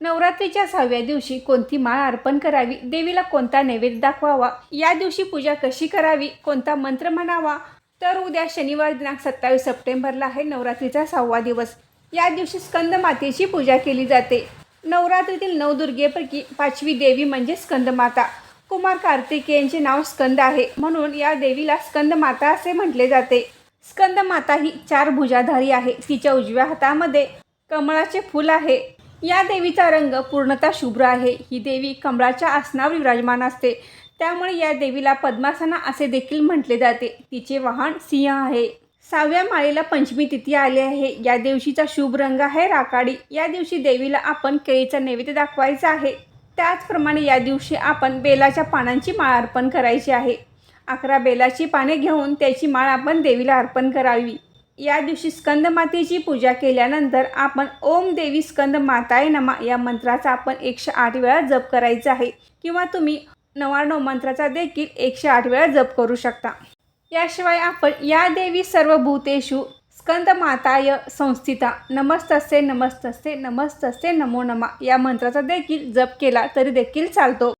नवरात्रीच्या सहाव्या दिवशी कोणती माळ अर्पण करावी? देवीला कोणता नैवेद्य दाखवावा? या दिवशी पूजा कशी करावी? कोणता मंत्र म्हणावा? तर उद्या शनिवार दिनांक सत्तावीस सप्टेंबरला आहे नवरात्रीचा सहावा दिवस. या दिवशी स्कंद मातेची पूजा केली जाते. नवरात्रीतील नवदुर्गेपैकी पाचवी देवी म्हणजे स्कंदमाता कुमार कार्तिकेयांचे नाव स्कंद आहे. म्हणून या देवीला स्कंदमाता असे म्हटले जाते. स्कंदमाता ही चार भुजाधारी आहे. तिच्या उजव्या हातामध्ये कमळाचे फूल आहे. या देवीचा रंग पूर्णतः शुभ्र आहे. ही देवी कमळाच्या आसनावर विराजमान असते. त्यामुळे या देवीला पद्मासना असे देखील म्हटले जाते. तिचे वाहन सिंह आहे. सहाव्या माळेला पंचमी तिथी आली आहे. या दिवशीचा शुभ रंग आहे राकाडी या दिवशी देवीला आपण केळीचा नैवेद्य दाखवायचा आहे. त्याचप्रमाणे या दिवशी आपण बेलाच्या पानांची माळ अर्पण करायची आहे. अकरा बेलाची पाने घेऊन त्याची माळ आपण देवीला अर्पण करावी. या दिवशी स्कंदमातेची पूजा केल्यानंतर आपण ओम देवी स्कंद माताय नमा या मंत्राचा आपण एकशे आठ वेळा जप करायचा आहे. किंवा तुम्ही नवाण्णव मंत्राचा देखील एकशे आठ वेळा जप करू शकता. याशिवाय आपण या देवी सर्व भूतेषु स्कंद माताय संस्थिता नमस्तस्ते नमस्तस्ते नमस्तस्ते नमो नमा या मंत्राचा देखील जप केला तरी देखील चालतो.